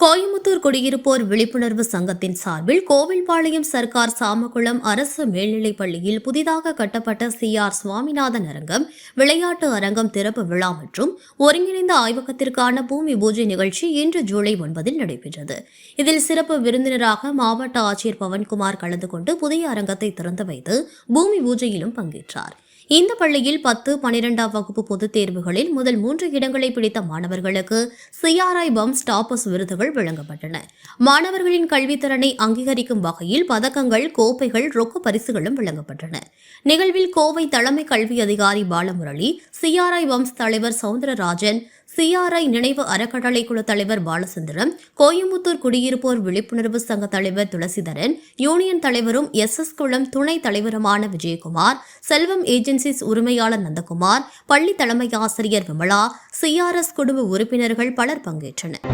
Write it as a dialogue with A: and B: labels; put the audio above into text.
A: கோயம்புத்தூர் குடியிருப்போர் விழிப்புணர்வு சங்கத்தின் சார்பில் கோவில்பாளையம் சர்க்கார் சாமக்குளம் அரசு மேல்நிலைப் பள்ளியில் புதிதாக கட்டப்பட்ட சி ஆர் சுவாமிநாதன் அரங்கம் விளையாட்டு அரங்கம் திறப்பு விழா மற்றும் ஒருங்கிணைந்த ஆய்வகத்திற்கான பூமி பூஜை நிகழ்ச்சி இன்று ஜூலை ஒன்பதில் நடைபெற்றது. இதில் சிறப்பு விருந்தினராக மாவட்ட ஆட்சியர் பவன்குமார் கலந்து கொண்டு புதிய அரங்கத்தை திறந்து வைத்து பூமி பூஜையிலும் பங்கேற்றார். இந்த பள்ளியில் பத்து பனிரெண்டாம் வகுப்பு பொதுத் தேர்வுகளில் முதல் மூன்று இடங்களை பிடித்த மாணவர்களுக்கு சிஆர்ஐ பம் ஸ்டாப்பஸ் விருதுகள் வழங்கப்பட்டன. மாணவர்களின் கல்வித்திறனை அங்கீகரிக்கும் வகையில் பதக்கங்கள் கோப்பைகள் ரொக்க பரிசுகளும் வழங்கப்பட்டன. நிகழ்வில் கோவை தலைமை கல்வி அதிகாரி பாலமுரளி சிஆர்ஐ வம்ஸ் தலைவர் சவுந்தரராஜன் சிஆர்ஐ நினைவு அறக்கட்டளை குழு தலைவர் பாலசுந்தரம் கோயம்புத்தூர் குடியிருப்போர் விழிப்புணர்வு சங்க தலைவர் துளசிதரன் யூனியன் தலைவரும் எஸ் எஸ் குளம் துணை தலைவருமான விஜயகுமார் செல்வம் ஏஜென்ட் ஏஜென்சிஸ் உரிமையாளர் நந்தகுமார் பள்ளி தலைமை ஆசிரியர் விமலா சிஆர்எஸ் குடும்ப உறுப்பினர்கள் பலர் பங்கேற்றனர்.